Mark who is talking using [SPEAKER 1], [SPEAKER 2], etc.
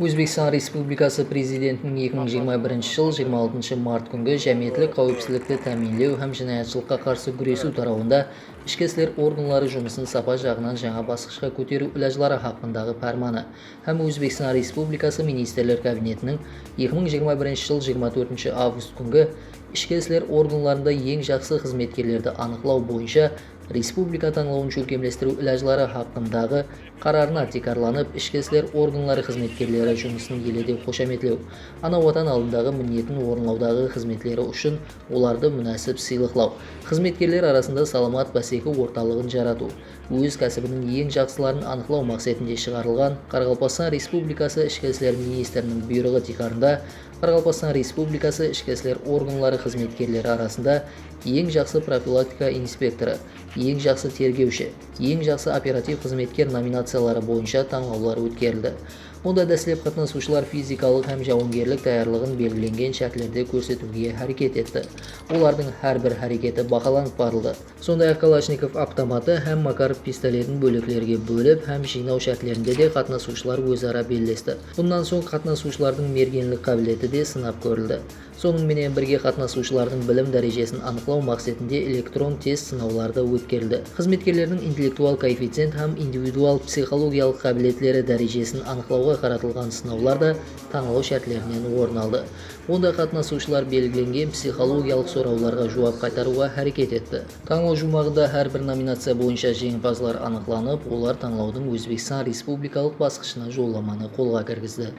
[SPEAKER 1] Өзбекстан Республикасы Президентінің 2021 жыл 26 март күнгі жәмиетлік қауіпсіздікті тәминлеу һәм жинаятшылыққа қарсы күресу тарауында ішкі істер органлары жұмысын сапа жағынан жаңа басқышқа көтеру үләжлары хақындағы пәрманы һәм Өзбекстан Республикасы Министрлер Кабинетінің 2021 жыл 24 август күнгі ішкі істер органларында ең жақсы қызметкерлерді анықтау бойынша республика таңлауын көркемлестіру үләжлары хақындағы қарарына текарланып ішкі істер органлары қызметкерлері жұмысын еледе қошаметлеу ана ватан алдындағы міндетін орынлаудағы қызметлері үшін оларды мүнәсіп сыйлықлау қызметкерлер арасында саламат бәсеке орталығын жарату өз кәсібінің ең жақсыларын анықтау мақсатында шығарылған қарақалпақстан республикасы ішкі істер министрінің бұйрығы тикарында қарақалпақстан республикасы ішкі істер органлары қызметкерлері арасында ең жақсы профилактика инспекторы ең жақсы тергеуші ең жақсы оператив қызметкер номинациялары бойынша таңдаулар өткерілді. Онда дәсілеп қатынасушылар физикалық һәм жауынгерлік даярлығын белгіленген шәкілерде көрсетуге әрекет етті олардың әрбір әрекеті бақыланып барылды. Сондай-ақ калашников автоматы һәм макаров пистолетін бөліклерге бөліп һәм жинау шәкілерінде де қатынасушылар өзара белдесті бұнан соң қатынасушылардың мергенлік қабілеті де сынап көрілді сонымен бірге қатынасушылардың білім дәрежесін анықтау мақсатында электрон тест сынауларды өткерілді. Қызметкерлердің интеллектуал коэффициент һәм индивидуал психологиялық қабілетлері дәрежесін анықтауға қаратылған сынаулар да таңдау шартларынан орын алды. Онда қатынасушылар белгіленген психологиялық сұрауларға жауап қайтаруға әрекет етті. Таңдау жұмағында әрбір номинация бойынша жеңімпазлар анықталып олар таңдаудың өзбекстан республикалық басқышына жолдаманы қолға кіргізді.